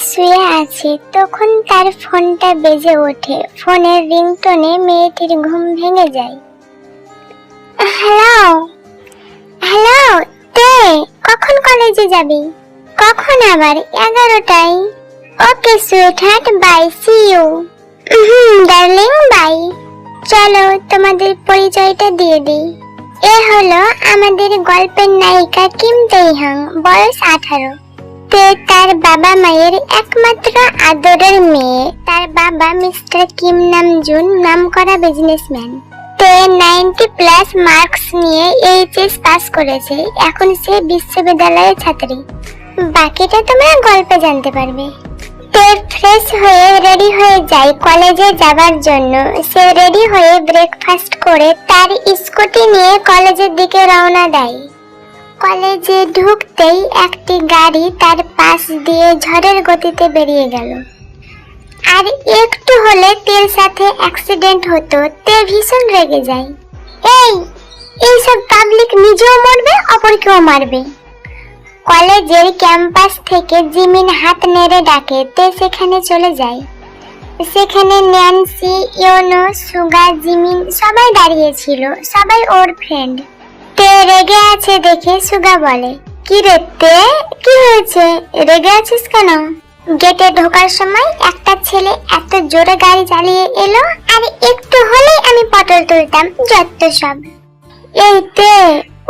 শুয়ে আছে, তখন তার ফোনটা বেজে ওঠে। ফোনের রিংটোনে মেয়েটির ঘুম ভেঙে যায়। হ্যালো হ্যালো, তে, কখন কলেজে যাবি? কখন আবার? এগারোটায়। Okay sweetheart bye, see you. Hmm darling, bye. চলো, তোমাদের পরিচয়টা দিয়ে দিই। এ হলো আমাদের গল্পের নায়িকা কিম তেইহাং বয়স আঠারো। তে তার বাবা মায়ের একমাত্র আদরের মেয়ে, তার বাবা মিস্টার কিম নামজুন নামকরা বিজনেসম্যান তে নাইনটি প্লাস মার্কস নিয়ে এইচএস পাস করেছে, এখন সে বিশ্ববিদ্যালয়ের ছাত্রী। বাকিটা তোমরা গল্পে জানতে পারবে। তে ফ্রেশ হয়ে রেডি হয়ে যায় কলেজে যাবার জন্য। সে রেডি হয়ে ব্রেকফাস্ট করে তার স্কুটি নিয়ে কলেজের দিকে রওনা দেয়। কলেজে ঢুকতেই একটি গাড়ি তার পাশ দিয়ে ঝড়ের গতিতে বেরিয়ে গেল। আর একটু হলে তের সাথে অ্যাক্সিডেন্ট হতো, তে ভীষণ রেগে যায়। এই, এইসব পাবলিক নিজেও মরবে, অপরকেও মারবে। কলেজের ক্যাম্পাস থেকে জিমিন হাত নেড়ে ডাকে, তে সেখানে চলে যায়। সেখানে ন্যান্সি, ইয়োনো, সুগা, জিমিন সবাই দাঁড়িয়েছিল সবাই ওর ফ্রেন্ড তে রেগে আছে দেখে সুগা বলে, কি রে তে? কি হয়েছে? রেগে আছিস কেন? গেটে ঢোকার সময় একটা ছেলে এত জোরে গাড়ি চালিয়ে এলো, আর একটু হলেই আমি পটল তুলতাম, যত সব। এই তে,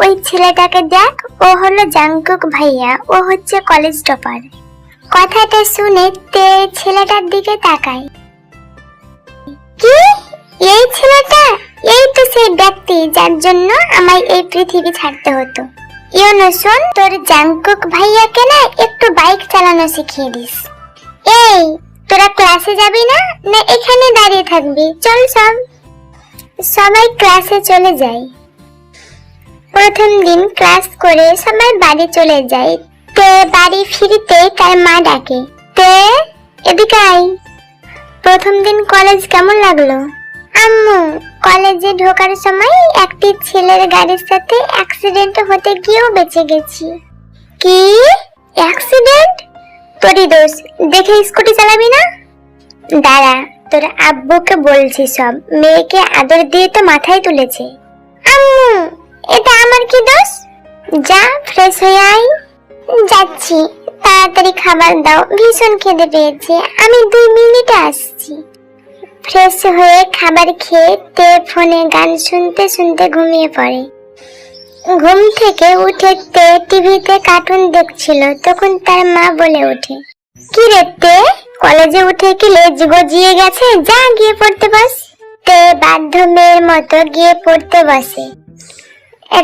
ওই ছেলেটাকে দেখ, ও হলো জাংকুক ভাইয়া, ও হচ্ছে কলেজ টপার। কথাটা শুনে তে ছেলেটার দিকে তাকায়। কি? এই ছেলেটা, এই তো সেই ব্যক্তি যার জন্য আমায় এই পৃথিবী ছাড়তে হতো। ইয়োনো শোন, তোর জাংকুক ভাইয়াকে না একটু বাইক চালানো শিখিয়ে দিস। এই, তোরা ক্লাসে যাবি না? না, এখানে দাঁড়িয়ে থাকবি। চল সব সবাই ক্লাসে চলে যায়। প্রথম দিন ক্লাস করে সবাই বাড়ি চলে যায়। তে বাড়ি ফিরতে তার মা ডাকে। তে, এদিকে আয়। প্রথম দিন কলেজ কেমন লাগল? আম্মু, কলেজে ঢোকার সময় একটি ছেলের গাড়ির সাথে অ্যাক্সিডেন্ট হতে গিয়েও বেঁচে গেছি। কি? অ্যাক্সিডেন্ট তোরই দোষ, দেখে স্কুটি চালাবি না? দাঁড়া, তোর আব্বুকে বলছি সব, মেয়েকে আদর দিয়ে তো মাথায় তুলেছে। আম্মু, এটা আমার কি দোষ? যা ফ্রেশ হয়ে আয়। যাচ্ছি, তাড়াতাড়ি খাবার দাও, ভীষণ খিদে পেয়েছে, আমি দুই মিনিটে আসছি। ফ্রেশ হয়ে খাবার খেয়ে তে ফোনে গান শুনতে শুনতে ঘুমিয়ে পড়ে। ঘুম থেকে উঠে তে টিভিতে কার্টুন দেখছিল, তখন তার মা বলে ওঠে, কি রে তে কলেজে উঠে কি লেজ গজিয়ে গেছে? যা গিয়ে পড়তে বস। তে বাধ্য মেয়ের মতো গিয়ে পড়তে বসে।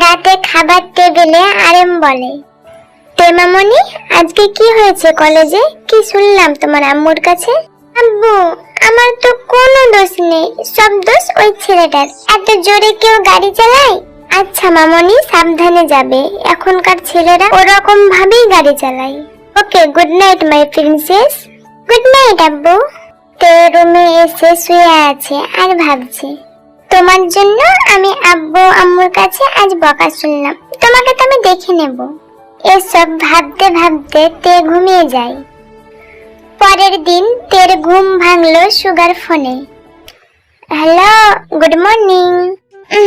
রাতে খাবার টেবিলে আরেম বলে তেমামণি আজকে কি হয়েছে কলেজে? কি শুনলাম তোমার আম্মুর কাছে? আব্বু আমার তো কোনো দোষ নেই। সব দোষ ওই ছেলেটার। এত জোরে কেউ গাড়ি চালায়? আচ্ছা মামনি, সাবধানে যাবে। এখনকার ছেলেরা ওরকম ভাবেই গাড়ি চালায়। Okay good night my princess good night আব্বু। তে রুমে এসে শুয়ে আছে আর ভাবছে। তোমার জন্য আমি আব্বু আম্মুর কাছে আজ বকা শুনলাম। তোমাকে তো আমি দেখে নেব। এসব ভাবতে ভাবতে তে ঘুমিয়ে যায়। পরের দিন তের ঘুম ভাঙলো সুগার ফোনে। Hello good morning.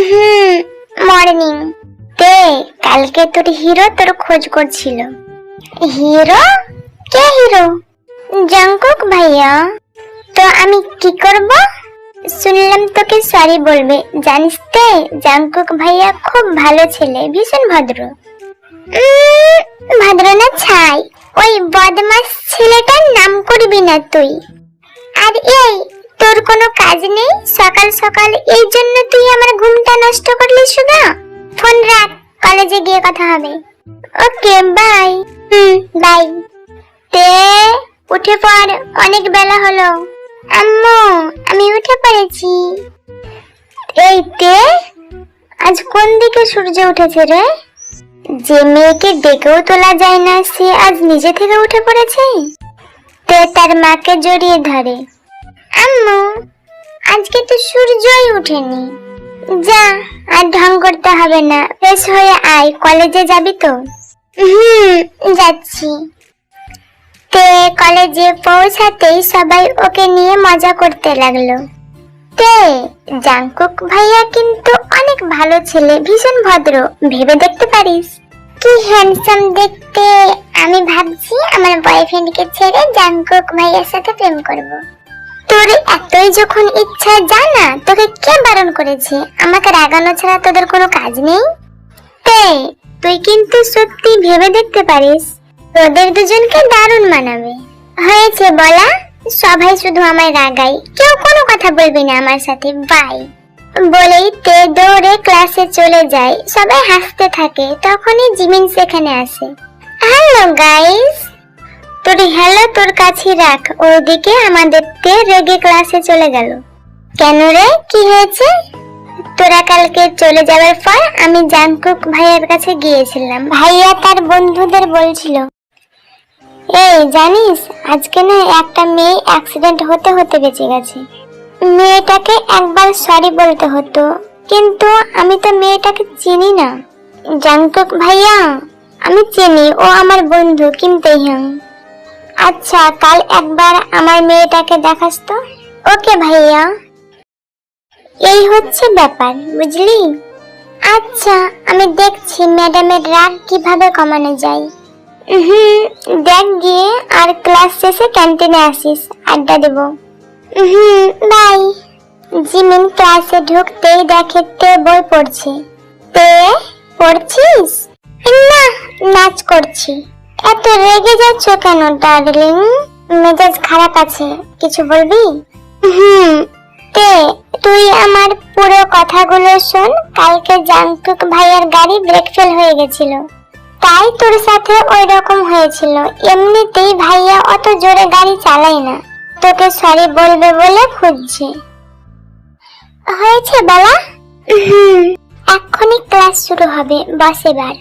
হুম মর্নিং। তে কালকে তোর হিরো তোর খোঁজ করছিল। হিরো? কে হিরো? জঙ্কুক ভাইয়া। তো আমি কি করব? শুনলাম তোকে সরি বলবে। জানিস তে জাংকুক ভাইয়া খুব ভালো ছেলে ভীষণ ভদ্র। ভদ্র না ছাই। ওই বদমাস ছেলেটার নাম করবি না তুই। আর এই, তোর কোনো কাজ নেই? সকাল সকাল এই জন্য তুই আমার ঘুমটা নষ্ট করলি সুগা ফোন রাখ কলেজে গিয়ে কথা হবে। ওকে বাই হুম বাই তে, উঠে পড়, অনেক বেলা হলো। আম্মু, আমি উঠে পড়েছি। এই তে, আজ কোন দিকে সূর্য উঠেছে রে? যে মেয়েকে ডেকেও তোলা যায় না, সে আজ নিজে থেকে উঠে পড়েছে? তে তার মাকে জড়িয়ে ধরে। আম্মু, আজকে তো সূর্যই ওঠেনি যা, আর ঢং করতে হবে না। ফ্রেশ হয়ে আয়, কলেজে যাবি তো? হুম, যাচ্ছি। তে কলেজে পৌঁছাতেই সবাই ওকে নিয়ে মজা করতে লাগল। তে জাংকুক ভাইয়া কিন্তু অনেক ভালো ছেলে, ভীষণ ভদ্র। ভেবে দেখতে পারিস। কি হ্যান্ডসাম দেখতে? আমি ভাবছি আমার বয়ফ্রেন্ডকে ছেড়ে জাংকুক ভাইয়ার সাথে প্রেম করব। তোর এতই যখন ইচ্ছা জানা তোকে কে বারণ করেছে? আমাকে রাগানো ছাড়া তোদের কোনো কাজ নেই? তে, তুই কিন্তু সত্যি ভেবে দেখতে পারিস। তোদের দুজনকে দারুণ মানাবে। হয়েছে, বলা। সবাই শুধু আমায় রাগাই কেউ কোনো কথা বলবি না আমার সাথে, বাই। বলেই তে দৌড়ে ক্লাসে চলে যায়। সবাই হাসতে থাকে, তখনই জিমিন সেখানে আসে। Hello, guys. তোর হ্যালো তোর কাছে রাখ। ওদিকে আমাদের তে রেগে ক্লাসে চলে গেল। কেন রে? কি হয়েছে? তোরা কালকে চলে যাওয়ার পর আমি জাংকুক ভাইয়ের কাছে গিয়েছিলাম। ভাইয়া তার বন্ধুদের বলছিল এই, জানিস, আজকে না একটা মেয়ে অ্যাক্সিডেন্ট হতে হতে বেঁচে গেছে। মেয়েটাকে একবার সরি বলতে হতো, কিন্তু আমি তো মেয়েটাকে চিনি না। জাংকুক ভাইয়া, আমি চিনি, ও আমার বন্ধু, কিম তেহং আচ্ছা কাল একবার আমার মেয়েটাকে দেখাস তো। ওকে ভাইয়া। এই হচ্ছে ব্যাপার, বুঝলি? আচ্ছা আমি দেখছি ম্যাডামের রাগ কীভাবে কমানো যায়। হুম দেখ গিয়ে আর ক্লাস শেষে ক্যান্টিনে আসিস আড্ডা দেব। হুম বাই। জিমিন ক্লাসে ঢুকতেই দেখে তে বই পড়ছে। তে পড়ছিস? না নাচ করছি। এত রেগে যাচ্ছ কেন ডার্লিং? মেজাজ খারাপ আছে কিছু বলবি? হুম। তে তুই আমার পুরো কথাগুলো শোন কালকে জাংকুক ভাইয়ার গাড়ি ব্রেক ফেল হয়ে গেছিল। তাই তোর সাথে ওই রকম হয়েছিল। এমনিতেই ভাইয়া অত জোরে গাড়ি চালায় না। তোকে সরি বলবে বলে খুঁজছে। হয়েছে বাবা। এক্ষুনি ক্লাস শুরু হবে বস এবার।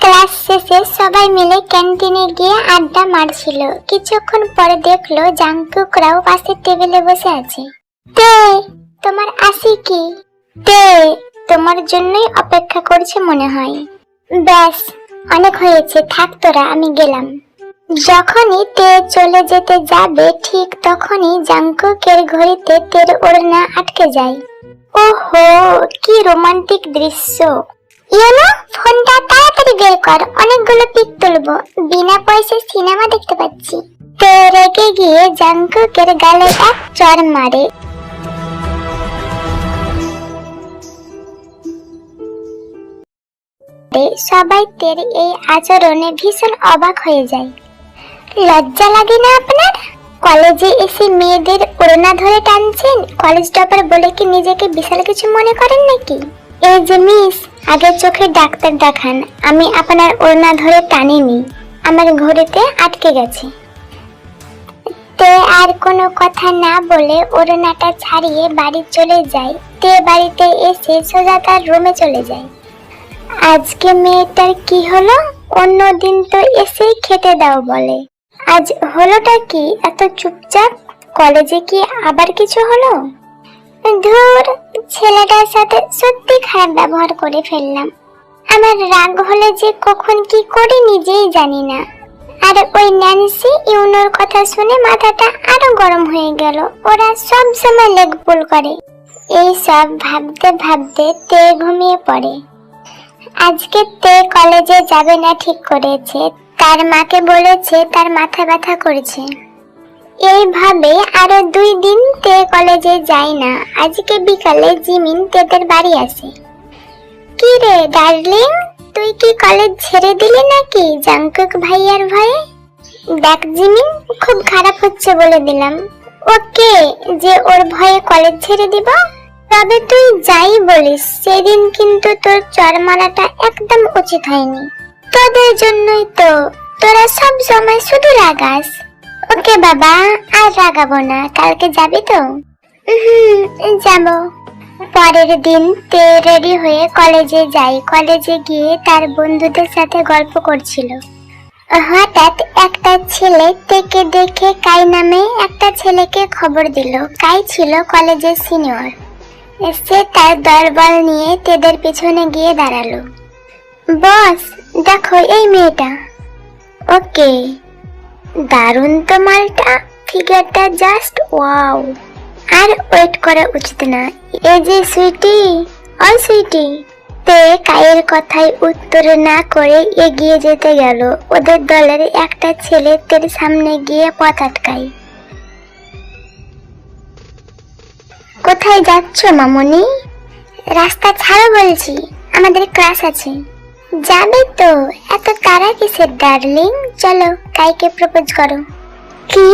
ক্লাস শেষে সবাই মিলে ক্যান্টিনে গিয়ে আড্ডা মারছিল। কিছুক্ষণ পরে দেখল জাঙ্কুকরাও পাশের টেবিলে বসে আছে। তে, তোমার আসি কি? তে, তোমার জন্যই অপেক্ষা করছে মনে হয়। ব্যাস, অনেক হয়েছে, থাক তোরা, আমি গেলাম। যখনই তে চলে যেতে যাবে, ঠিক তখনই জাংকুকের ঘড়িতে তের ওড়না আটকে যায়। ওহো, কি রোমান্টিক দৃশ্য। ইয়োনো, ফোনটা তাড়াতাড়ি বের কর, অনেকগুলো পিক তুলবো। বিনা পয়সায় সিনেমা দেখতে পাচ্ছি। তে রেগে গিয়ে জাংকুকের গালে এক চর মারে। সবাই তের এই আচরণে ভীষণ অবাক হয়ে যায়। লজ্জা লাগে না আপনার? কলেজে এসে মেয়েদের ওড়না ধরে টানছেন? কলেজ টপার বলে কি নিজেকে বিশাল কিছু মনে করেন নাকি? এই যে মিস আগে চোখে ডাক্তার দেখান। আমি আপনার ওড়না ধরে টানিনি। আমার ঘড়িতে আটকে গেছে। তে আর কোনো কথা না বলে ওড়নাটা ছাড়িয়ে বাড়ি চলে যায়। তে বাড়িতে এসে সোজা তার রুমে চলে যায়। আজকে মেয়েটার কি হলো? অন্য দিন তো এসেই খেতে দাও বলে। আজ হলোটা কি? এত চুপচাপ? কলেজে কি আবার কিছু হলো? ধুর, ছেলেটার সাথে সত্যি খারাপ ব্যবহার করে ফেললাম। আমার রাগ হলে যে কখন কি করি নিজেই জানি না। আর ওই ন্যান্সি ইউনোর কথা শুনে মাথাটা আরও গরম হয়ে গেল। ওরা সব সময় লেগ করে। এই সব ভাবতে ভাবতে তে ঘুমিয়ে পড়ে। আজকে তে কলেজে যাবে না ঠিক করেছে। তার মাকে বলেছে, তার মাথা ব্যথা করেছে। এইভাবে আরও দুই দিন তে কলেজে যায় না। আজকে বিকালে জিমিন তেদের বাড়ি আসে। কি রে, ডার্লিং? তুই কি কলেজ ছেড়ে দিলি নাকি, জাংকুক ভাইয়ার ভয়ে? দেখ জিমিন, খুব খারাপ হচ্ছে বলে দিলাম। ওকে, যে ওর ভয়ে কলেজ ছেড়ে দিব? তবে তুই যাই বলিস, সেদিন কিন্তু তোর চর মারাটা একদম উচিত হয়নি। তোদের জন্যই তো তোরা সব সময় শুধু রাগাস। ওকে বাবা, আর রাগাবো না, কালকে যাবি তো? হুম যাব। পরের দিন তে রেডি হয়ে কলেজে যাই। কলেজে গিয়ে তার বন্ধুদের সাথে গল্প করছিল। হঠাৎ একটা ছেলে তেকে দেখে কাই নামে একটা ছেলেকে খবর দিল। কাই ছিল কলেজের সিনিয়র। সে তার দরবল নিয়ে তেদের পিছনে গিয়ে দাঁড়াল। বস, দেখো এই মেয়েটা। ওকে, দারুণ তো মালটা। ফিগারটা জাস্ট ওয়াও আর ওয়েট করা উচিত না। এ যে সুইটি ও সুইটি তে কায়ের কথায় উত্তর না করে এগিয়ে যেতে গেল। ওদের দলের একটা ছেলে তের সামনে গিয়ে পথ আটকায়। কোথায় যাচ্ছ, মামনি? রাস্তা ছাড়ো বলছি, আমাদের ক্লাস আছে। যাবে তো, এত তারা কিসের ডার্লিং চলো, কাইকে প্রপোজ করো। কি?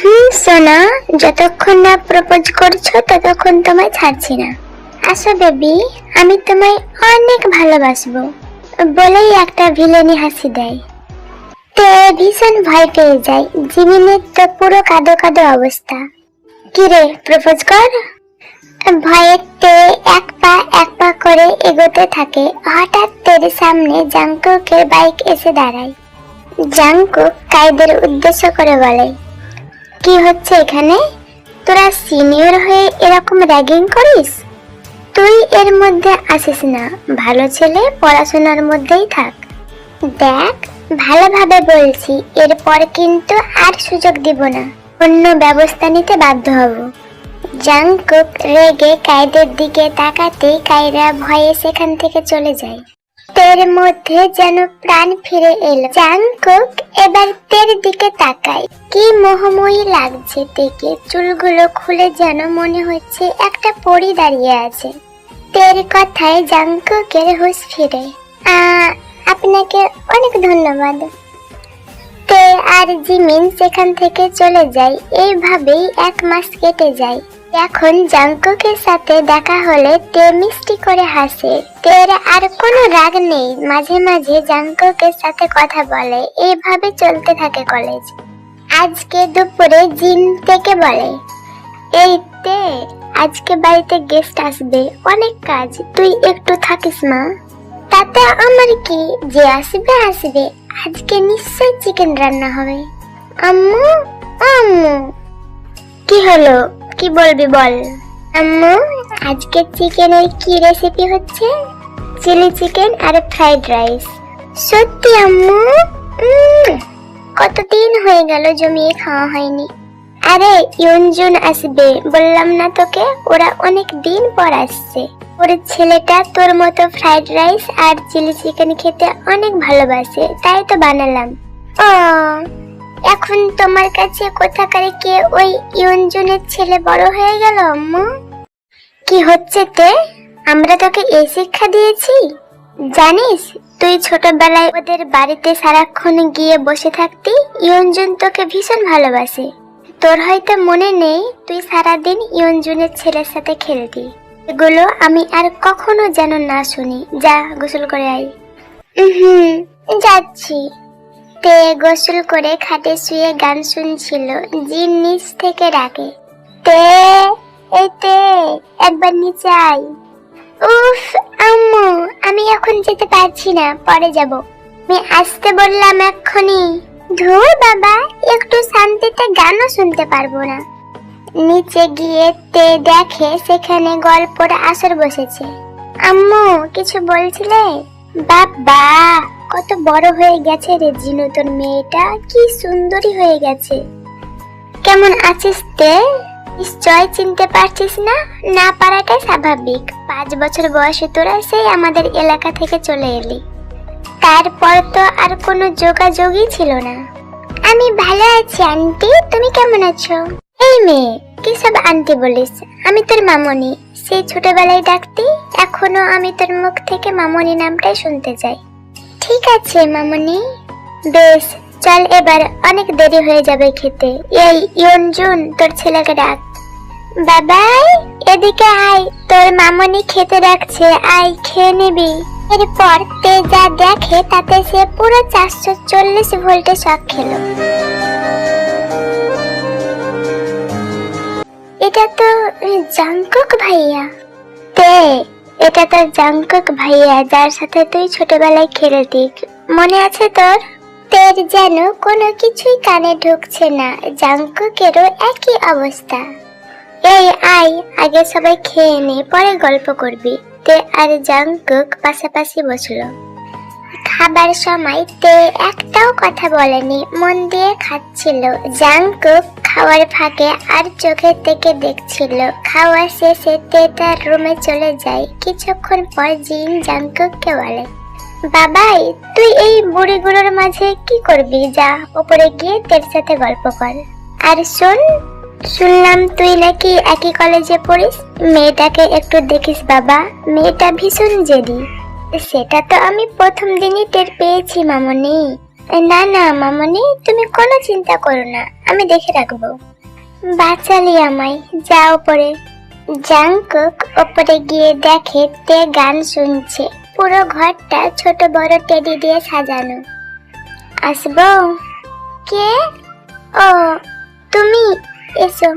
হুম সোনা, যতক্ষণ না প্রপোজ করছ, ততক্ষণ তোমায় ছাড়ছি না। আসো বেবি আমি তোমায় অনেক ভালোবাসবো। বলেই একটা ভিলেনি হাসি দেয়। তে ভীষণ ভয় পেয়ে যায়, জিমিনের তো পুরো কাদো কাদো অবস্থা। কিরে প্রপোজ কর। ভয়েতে এক পা এক পা করে এগোতে থাকে। হঠাৎ তের সামনে জাংকুকের বাইক এসে দাঁড়ায়। জাংকুক কাইদের উদ্দেশ্য করে বলে, কি হচ্ছে এখানে? তোরা সিনিয়র হয়ে এরকম র্যাগিং করিস? তুই এর মধ্যে আসিস না। ভালো ছেলে পড়াশোনার মধ্যেই থাক। দেখ, ভালোভাবে বলছি, এরপর কিন্তু আর সুযোগ দিব না। অন্য ব্যবস্থা নিতে বাধ্য হব। জাংকুক রেগে কায়দের দিকে তাকাতেই কায়রা ভয়ে সেখান থেকে চলে যায়। তের মধ্যে যেন প্রাণ ফিরে এলো। জাংকুক এবার তের দিকে তাকায়। কি মোহময়ী লাগছে তেকে চুলগুলো খুলে যেন মনে হচ্ছে একটা পরি দাঁড়িয়ে আছে। তের কথায় জাংকুকের হুশ ফিরে। আপনাকে অনেক ধন্যবাদ। আর জিমিন সেখান থেকে চলে যায়। এইভাবেই এক মাস কেটে যায়। এখন জাংকুকের সাথে দেখা হলে তে মিষ্টি করে হাসে। তের আর কোনো রাগ নেই। মাঝে মাঝে জাংকুকের সাথে কথা বলে। এইভাবে চলতে থাকে কলেজ। আজকে দুপুরে জিন থেকে বলে, এই তে, আজকে বাড়িতে গেস্ট আসবে। অনেক কাজ। তুই একটু থাকিস, মা। তাতে আমার কি যে আসবে আসবে। আজকে নিশ্চয় চিকেন রান্না হবে। আম্মু আম্মু। কি হলো? কি বলবি বল? আম্মু, আজকে চিকেনের কি রেসিপি হচ্ছে? চিলি চিকেন আর ফ্রাইড রাইস। সত্যি আম্মু? কতদিন হয়ে গেল জমিয়ে খাওয়া হয়নি। আরে, ইয়নজুন আসবে, বললাম না তোকে, ওরা অনেক দিন পর আসছে। ওর ছেলেটা তোর মতো ফ্রাইড রাইস আর চিলি চিকেন খেতে অনেক ভালোবাসে, তাই তো বানালাম। ও, এখন তোমার কাছে কোথাকারে কে ওই ইয়নজুনের ছেলে বড় হয়ে গেল, আম্মু? কি হচ্ছে তে? আমরা তোকে এই শিক্ষা দিয়েছি? জানিস, তুই ছোটবেলায় ওদের বাড়িতে সারাক্ষণ গিয়ে বসে থাকতি ইয়নজুন তোকে ভীষণ ভালোবাসে। তোর হয়তো মনে নেই, তুই সারাদিন ইয়নজুনের ছেলের সাথে খেলতি। এগুলো আমি আর কখনো যেন না শুনি। যা, গোসল করে আই হুম যাচ্ছি। তে গোসল করে খাটে শুয়ে গান শুনছিল জিন নিচ থেকে ডাকে। তে এই তে, একবার নিচে আয়। উফ, আম্মু, আমি এখন যেতে পারছি না, পরে যাব। আমি আসতে বললাম এক্ষুনি। ধুর বাবা, একটু শান্তিতে গানও শুনতে পারব না। নিচে গিয়ে দেখে সেখানে গল্পর আসর বসেছে। আম্মু, কিছু বলছিলে? বাবা, কত বড় হয়ে গেছে রে জিনু, তোর মেয়েটা। কি সুন্দরী হয়ে গেছে। কেমন আছিস তে? নিশ্চয় চিনতে পারছিস না? না পারাটাই স্বাভাবিক। পাঁচ বছর বয়সে তোরা সেই আমাদের এলাকা থেকে চলে এলি। তারপর তো আর কোনো যোগাযোগই ছিল না। আমি ভালো আছি, আন্টি। তুমি কেমন আছো? এই মেয়ে, কি সব আনতে বলিস? আমি তোর মামনি। সেই ছোটবেলায় ডাকতি এখনও আমি তোর মুখ থেকে মামনি নামটাই শুনতে চাই। ঠিক আছে, মামনি। বেশ, চল এবার, অনেক দেরি হয়ে যাবে খেতে। এই ইয়নজুন তোর ছেলেকে ডাক। বাবাই, এদিকে আয়। তোর মামনি খেতে ডাকছে। আয়, খেয়ে নিবি। এরপর তে যা দেখে তাতে সে পুরো চারশো চল্লিশ ভোল্টে শক খেলো। এটা তো জাংকুক ভাইয়া। তে, এটা তো জাংকুক ভাইয়া, যার সাথে তুই ছোটবেলায় খেলতি। মনে আছে তোর? তের যেন কোনো কিছুই কানে ঢুকছে না, জাংকুকেরও একই অবস্থা। এই আয়, আগে সবাই খেয়ে নে, পরে গল্প করবি। তে আর জাংকুক পাশাপাশি বসল। খাবার সময় তে একটাও কথা বলেনি, মন দিয়ে খাচ্ছিল, জাংকুক খাওয়ার ফাঁকে আর চোখের থেকে দেখছিল। খাওয়া শেষে তে তার রুমে চলে যায়। কিছুক্ষণ পর জিন জাংকুককে বলে, বাবাই, তুই এই বুড়িগুলোর মাঝে কি করবি? যা ওপরে গিয়ে তের সাথে গল্প কর। আর শোন, শুনলাম তুই নাকি একই কলেজে পড়িস। মেয়েটাকে একটু দেখিস বাবা, মেয়েটা ভীষণ জেদি। সেটা তো আমি প্রথম দিনই টের পেয়েছি, মামনি। না না, মামনি, তুমি কোনো চিন্তা করো না, আমি দেখে রাখব। বাঁচালি আমায়, যা ওপরে জাংকুক ওপরে গিয়ে দেখে তে গান শুনছে। পুরো ঘরটা ছোট বড় টেডি দিয়ে সাজানো। আসব? কে? ও, তুমি, এসো।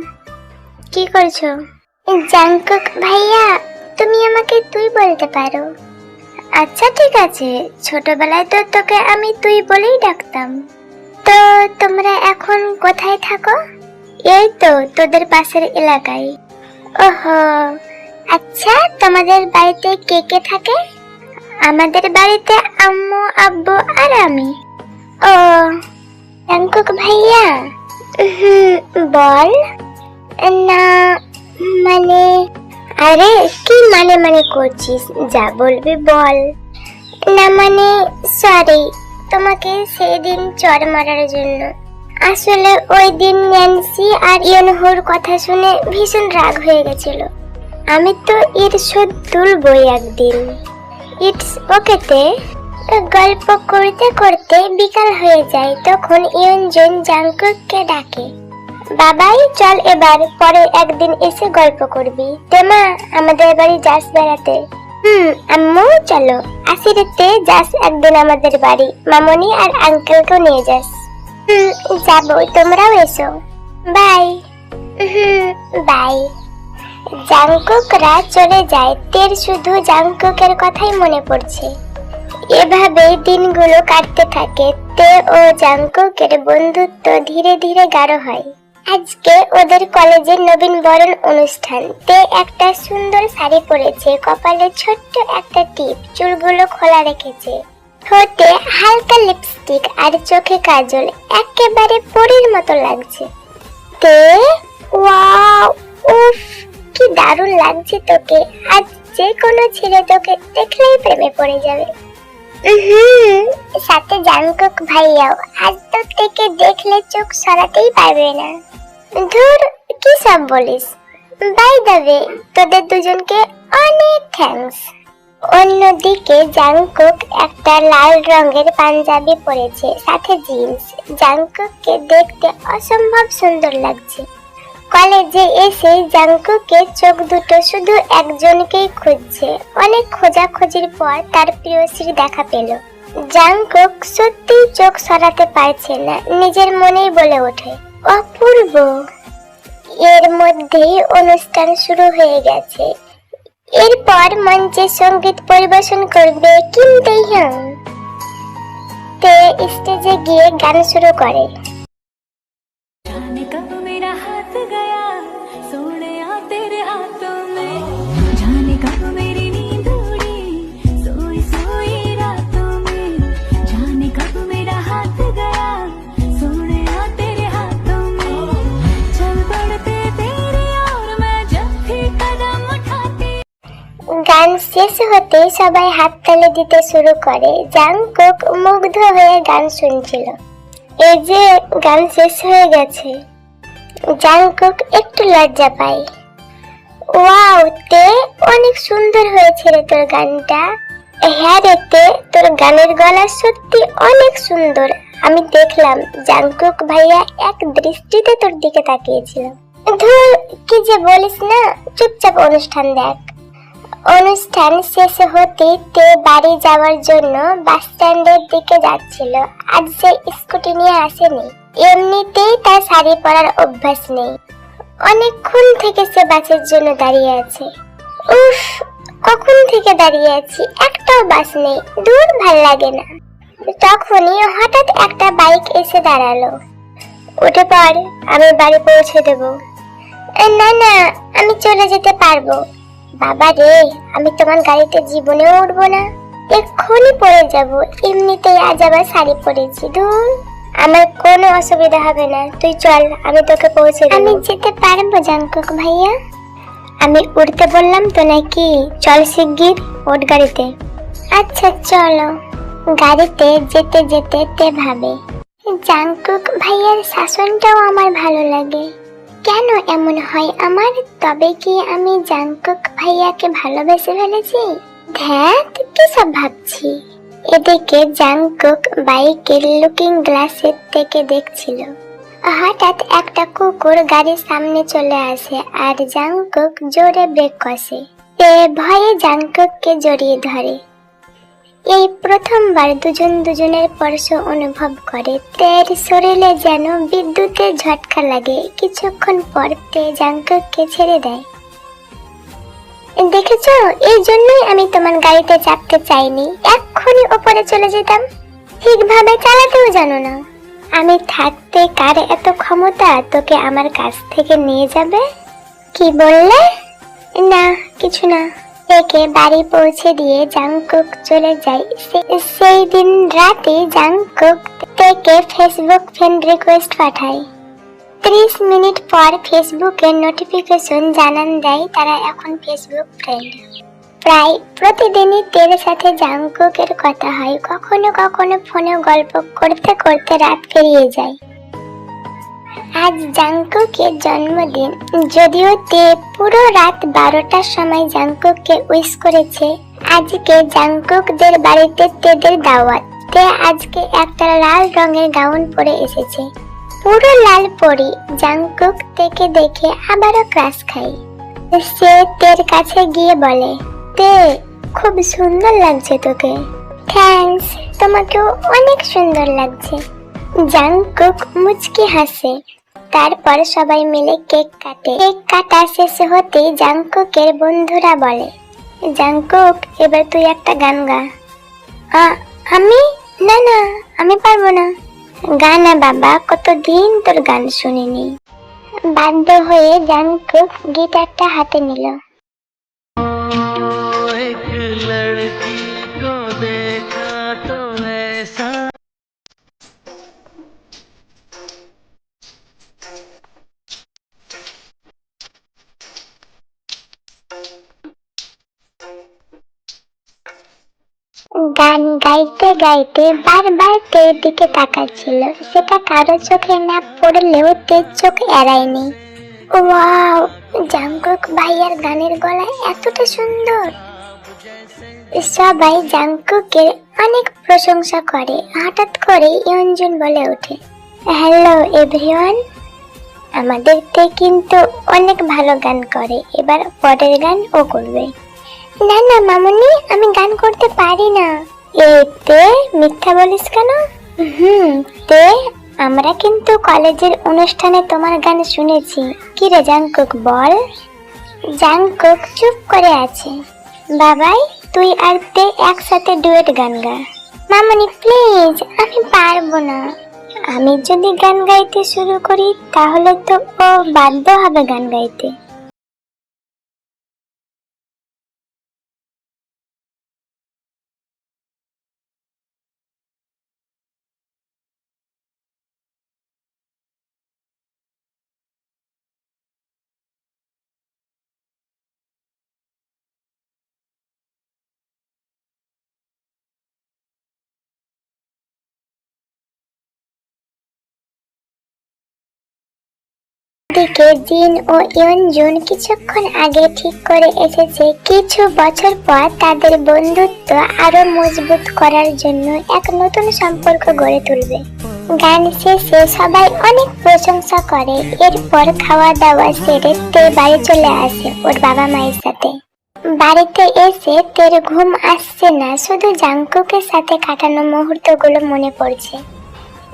কি করছ? জাংকুক, ভাইয়া, তুমি আমাকে তুই বলতে পারো। আচ্ছা ঠিক আছে। ছোটবেলায় তো তোকে আমি তুই বলেই ডাকতাম। তো তোমরা এখন কোথায় থাকো? এই তো, তোদের পাশের এলাকায়। ওহো আচ্ছা তোমাদের বাড়িতে কে কে থাকে? আমাদের বাড়িতে আম্মু, আব্বু আর আমি। ও জাংকুক ভাইয়া? হুম, বল। না মানে আরে, কি মানে মানে করছিস? যা বলবি বল। না মানে সরি তোমাকে সেদিন চর মারার জন্য। আসলে ওই দিন ন্যান্সি আর ইয়নহুর কথা শুনে ভীষণ রাগ হয়ে গেছিল। আমি তো এর শোধ তুলবই একদিন। ইটস ওকেতে গল্প করতে করতে বিকাল হয়ে যায়, তখন ইয়নজন জাংকুককে ডাকে। বাবাই, চল এবার, পরে একদিন এসে গল্প করবি। তেমা আমাদের বাড়ি যাস বেড়াতে। হুম, আম্মু, চলো। আসিরেতে যাস একদিন আমাদের বাড়ি। মামনি আর আঙ্কেলকেও নিয়ে যাস। হুম, যাব, তোমরাও এসো। বাই। Hmm, by. জাংকুকরা চলে যায়, তের শুধু জাংকুকের কথাই মনে পড়ছে। এভাবেই দিনগুলো কাটতে থাকে, তে ও জাংকুকের বন্ধুত্ব ধীরে ধীরে গাঢ় হয়। আজকে ওদের কলেজের নবীন বরণ অনুষ্ঠান। তে একটা সুন্দর শাড়ি পরেছে, কপালে ছোট্ট একটা টিপ, চুলগুলো খোলা রেখেছে। ঠোঁটে হালকা লিপস্টিক আর চোখে কাজল, একেবারে পরীর মতো লাগছে। তে, ওয়াও, উফ, কি দারুণ লাগছে তোকে। আজ যে কোনো ছেলে তোকে দেখলেই প্রেমে পড়ে যাবে। হুম সাথে জাংকুক ভাইয়াও, আজ তো থেকে দেখলে চোখ সরাতেই পারবে না। ধুর, কি সব বলিস? বাই দ্য ওয়ে তোদের দুজনকে অনেক থ্যাঙ্কস অন্যদিকে জাংকুক একটা লাল রঙের পাঞ্জাবি পরেছে, সাথে জিন্স জাংকুককে দেখতে অসম্ভব সুন্দর লাগছে। কলেজে এসে জাংকুকের চোখ দুটো শুধু একজনকেই খুঁজছে। অনেক খোঁজাখুঁজির পর তার প্রিয়সীর দেখা পেল। জাংকুক সত্যিই চোখ সরাতে পারছে না, নিজের মনেই বলে ওঠে। অপূর্ব। এর মধ্যেই অনুষ্ঠান শুরু হয়ে গেছে। এরপর মঞ্চে সংগীত পরিবেশন করবে কিম তেহং তে স্টেজে গিয়ে গান শুরু করে। হতে সবাই হাততালি দিতে শুরু করে জাংকুক মুগ্ধ হয়ে গান শুনছিল। এই যে গান শেষ হয়ে গেছে। জাংকুক একটু লজ্জা পায়। ওয়াও, তে অনেক সুন্দর হয়েছে রে তোর গানটা। হ্যাঁ রে তে, তোর গানের গলা সত্যি অনেক সুন্দর। আমি দেখলাম জাংকুক ভাইয়া এক দৃষ্টিতে তোর দিকে তাকিয়েছিল। ধুর, কি যে বলিস না, চুপচাপ অনুষ্ঠান দেখ। অনুষ্ঠান শেষ হতে তে বাড়ি যাওয়ার জন্য বাস স্ট্যান্ডের দিকে যাচ্ছিল। আজ সে স্কুটি নিয়ে আসেনি। এমনিতেই তার শাড়ি পরার অভ্যাস নেই। অনেকক্ষণ থেকে সে বাসের জন্য দাঁড়িয়ে আছে। উফ, কখন থেকে দাঁড়িয়ে আছি? একটাও বাস নেই। দূর ভালো লাগে না। তখনই হঠাৎ একটা বাইক এসে দাঁড়াল। উঠে পড়, আমি বাড়ি পৌঁছে দেবো। না না, আমি চলে যেতে পারব। বাবা রে আমি তোমার গাড়িতে জীবনেও উঠবো না। এক্ষুনি পরে যাব। এমনিতেই আজ আবার শাড়ি পরেছি দূর আমার কোনো অসুবিধা হবে না। তুই চল আমি তোকে পৌঁছে আমি যেতে পারব জাঙ্কুক ভাইয়া। আমি উঠতে বললাম তো নাকি? চল শিগগির ওঠ গাড়িতে। আচ্ছা চলো। গাড়িতে যেতে যেতে তে ভাবে। জাঙ্কুক ভাইয়ার শাসনটাও আমার ভালো লাগে। কেন এমন হয় আমার? তবে কি আমি জাঙ্কুক ভাইয়াকে ভালোবেসে ফেলেছি? ধ্যাত কি সব ভাবছি? এদিকে জাঙ্কুক বাইকের লুকিং গ্লাসের থেকে দেখছিল। হঠাৎ একটা কুকুর গাড়ির সামনে চলে আসে আর জাঙ্কুক জোরে ব্রেক কষে। ভয়ে জাঙ্কুককে জড়িয়ে ধরে। এই প্রথমবার দুজন দুজনের স্পর্শ অনুভব করে। তের শরীরে যেন বিদ্যুতের ঝটকা লাগে। কিছুক্ষণ পর তে জাঙ্কুককে ছেড়ে দেয়। দেখেছ? এই জন্যই আমি তোমার গাড়িতে চাপতে চাইনি। এক্ষুনি ওপরে চলে যেতাম। ঠিকভাবে চালাতেও জানো না। আমি থাকতে কার এত ক্ষমতা? তোকে আমার কাছ থেকে নিয়ে যাবে? কি বললে? না, কিছু না। একে বাড়ি পৌঁছে দিয়ে জাংকুক চলে যায়। সেই দিন রাতে জাংকুক থেকে ফেসবুক ফ্রেন্ড রিকোয়েস্ট পাঠায়। ত্রিশ মিনিট পর ফেসবুকের নোটিফিকেশন জানান দেয় তারা এখন ফেসবুক ফ্রেন্ড প্রায় প্রতিদিনই তের সাথে জাংকুকের কথা হয়। কখনো কখনো ফোনে গল্প করতে করতে রাত পেরিয়ে যায়। আজ জাংকুকের জন্মদিন। যদিও তে পুরো রাত বারোটার সময় জাংকুককে উইশ করেছে। আজকে জাংকুকদের বাড়িতে তেদের দাওয়াত। তে আজকে একটা লাল রঙের গাউন পরে এসেছে। পুরো লাল পরি জাংকুক থেকে দেখে আবারও ক্রাশ খাই সে তের কাছে গিয়ে বলে, তে, খুব সুন্দর লাগছে তোকে। থ্যাঙ্কস, তোমাকেও অনেক সুন্দর লাগছে। জাংকুক মুচকি হাসে। তারপর সবাই মিলে কেক কাটে। কেক কাটা শেষ হতে জাংকুকের বন্ধুরা বলে, জাংকুক, এবার তুই একটা গান গা। আমি? না না, আমি পারব না। গানা বাবা, কতদিন তোর গান শুনিনি? বাধ্য হয়ে জাংকুক গিটারটা হাতে নিল। গান গাইতে গাইতে বারবার তের দিকে তাকাচ্ছিল। সেটা কারও চোখে না পড়লেও তের চোখ এড়ায়নি। ওয়াও, জাংকুক ভাইয়ার গানের গলা এতটা সুন্দর। সবাই জাংকুকের অনেক প্রশংসা করে। হঠাৎ করে ইয়ঞ্জুন বলে ওঠে, হ্যালো এভরিওয়ান। আমাদের তে কিন্তু অনেক ভালো গান করে। এবার পরের গান ও করবে। না না, মামুনি, আমি গান করতে পারি না। এতে মিথ্যা বলিস কেন? হুম, তে, আমরা কিন্তু কলেজের অনুষ্ঠানে তোমার গান শুনেছি। কি রে, জাংকুক, বল। জাংকুক চুপ করে আছে। বাবাই, তুই আর তে একসাথে ডুয়েট গান গা। মামুনি, প্লিজ, আমি পারব না। আমি যদি গান গাইতে শুরু করি, তাহলে তো ও বাধ্য হবে গান গাইতে। দিকে জিন ও ইয়নজুন কিছুক্ষণ আগে ঠিক করে এসেছে। কিছু বছর পর তাদের বন্ধুত্ব আরও মজবুত করার জন্য এক নতুন সম্পর্ক গড়ে তুলবে। গান শেষে সবাই অনেক প্রশংসা করে, এরপর খাওয়া দাওয়া সেরে তে বাড়ি চলে আসে ওর বাবা মায়ের সাথে। বাড়িতে এসে তের ঘুম আসছে না, শুধু জাংকুকের সাথে কাটানো মুহূর্তগুলো মনে পড়ছে।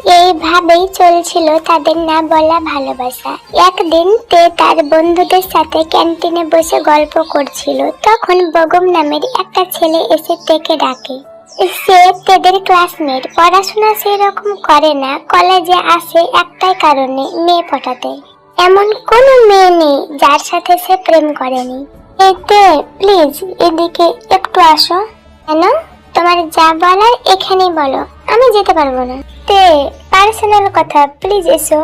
এইভাবেই চলছিল তাদের না বলা ভালোবাসা। একদিন তে তার বন্ধুদের সাথে ক্যান্টিনে বসে গল্প করছিল। তখন বগম নামের একটা ছেলে এসে তেকে ডাকে। সে তেদের ক্লাসমেট পড়াশোনা সেরকম করে না। কলেজে আসে একটাই কারণে, মেয়ে পটাতে। এমন কোনো মেয়ে নেই যার সাথে সে প্রেম করেনি। এতে প্লিজ এদিকে একটু আসো। কেন? তোমার যা বলার এখানেই বলো, আমি যেতে পারব না। তে পার্সোনাল কথা প্লিজ এসো।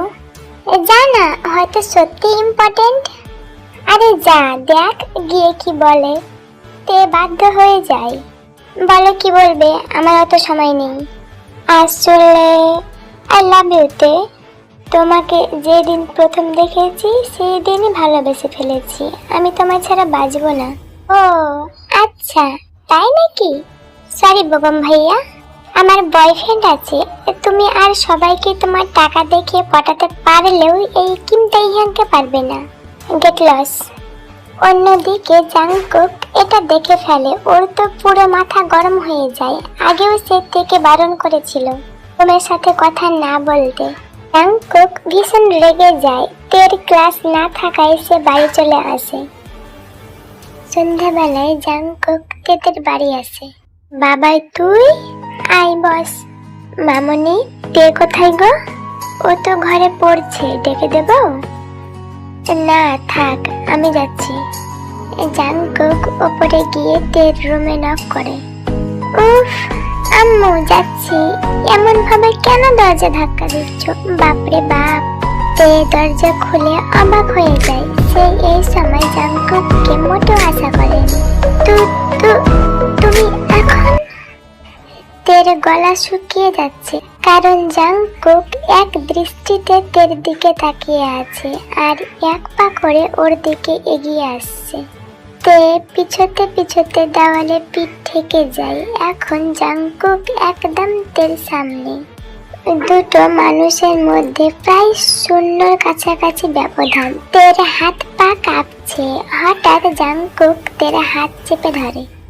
যা না, হয়তো সত্যি ইম্পর্টেন্ট আরে যা, দেখ, গিয়ে কি বলে। তে, বাধ্য হয়ে যায় বলো কি বলবে, আমার অত সময় নেই। আসলে আই লাভ ইউ তে। তোমাকে যেদিন প্রথম দেখেছি সেই দিনই ভালোবেসে ফেলেছি। আমি তোমার ছাড়া বাঁচবো না। ও আচ্ছা তাই নাকি? সরি বগম ভাইয়া। আমার বয়ফ্রেন্ড আছে। তুমি আর সবাইকে তোমার টাকা দেখে পটাতে পারলেও এই কিমটাই হাঁকে পারবে না। গেট লস অন্যদিকে জাংকুক এটা দেখে ফেলে। ওর তো পুরো মাথা গরম হয়ে যায়। আগেও সে থেকে বারণ করেছিল। তোমার সাথে কথা না বলতে। জাংকুক ভীষণ রেগে যায়। তের ক্লাস না থাকায় সে বাড়ি চলে আসে। সন্ধ্যাবেলায় জাংকুক তেদের বাড়ি আসে। বাবাই, তুই? আই, বস। মামনি, তে কোথায় গো? ও তো ঘরে পড়ছে, ডেকে দেবো? না, থাক, আমি যাচ্ছি। জাংকুক ওপরে গিয়ে তের রুমে নক করে। উফ, আম্মু, যাচ্ছি। এমন ভাবে কেন দরজা ধাক্কা দিচ্ছ? বাপরে বাপ। তে দরজা খুলে অবাক হয়ে যায়। সে এই সময় জাংকুককে মোটেও আশা করেনি। তু তু তের গলা শুকিয়ে যাচ্ছে। কারণ জাংকুক এক দৃষ্টিতে তের দিকে তাকিয়ে আছে আর এক পা করে ওর দিকে এগিয়ে আসছে। তে পিছতে পিছতে দেওয়ালে পিঠ থেকে যায়। এখন জাংকুক একদম তের সামনে। দুটো মানুষের মধ্যে প্রায় শূন্যর কাছাকাছি ব্যবধান। তের হাত পা কাঁপছে। হঠাৎ জাংকুক তের হাত চেপে ধরে।